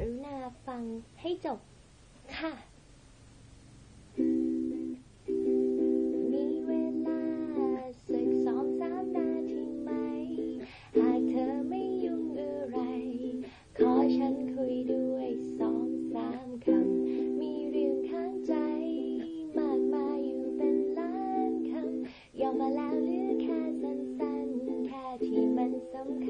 รุณาฟังให้จบค่ะมีเวลาสักสองสามนาทีไหมหากเธอไม่ยุ่งอะไรขอฉันคุยด้วยสองสามคำมีเรื่องข้างใจมากมายอยู่เป็นล้านคำยอมมาแล้วเหลือแค่สั้นๆแค่ที่มันสำคัญ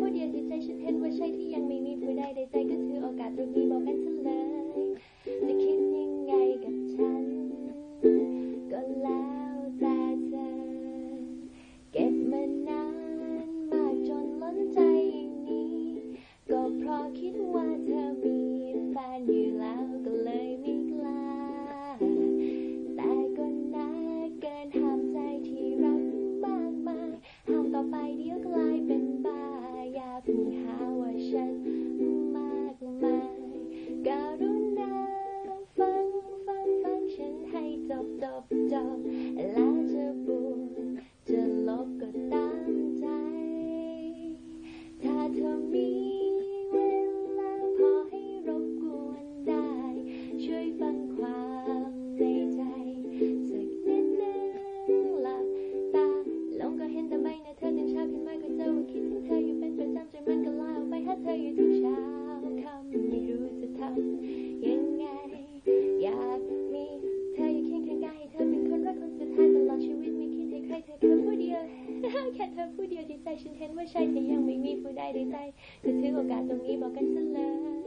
ผู้เดียวที่ใจฉันเห็นว่าใช่ที่ยังไม่มีผู้ใดใดใจก็ถือโอกาสตรงนี้บอกกัน เดียวที่ใจฉันเห็นว่าใช่แต่ยังไม่มีผู้ใดในใจก็ถือโอกาสตรงนี้บอกกันซะเลย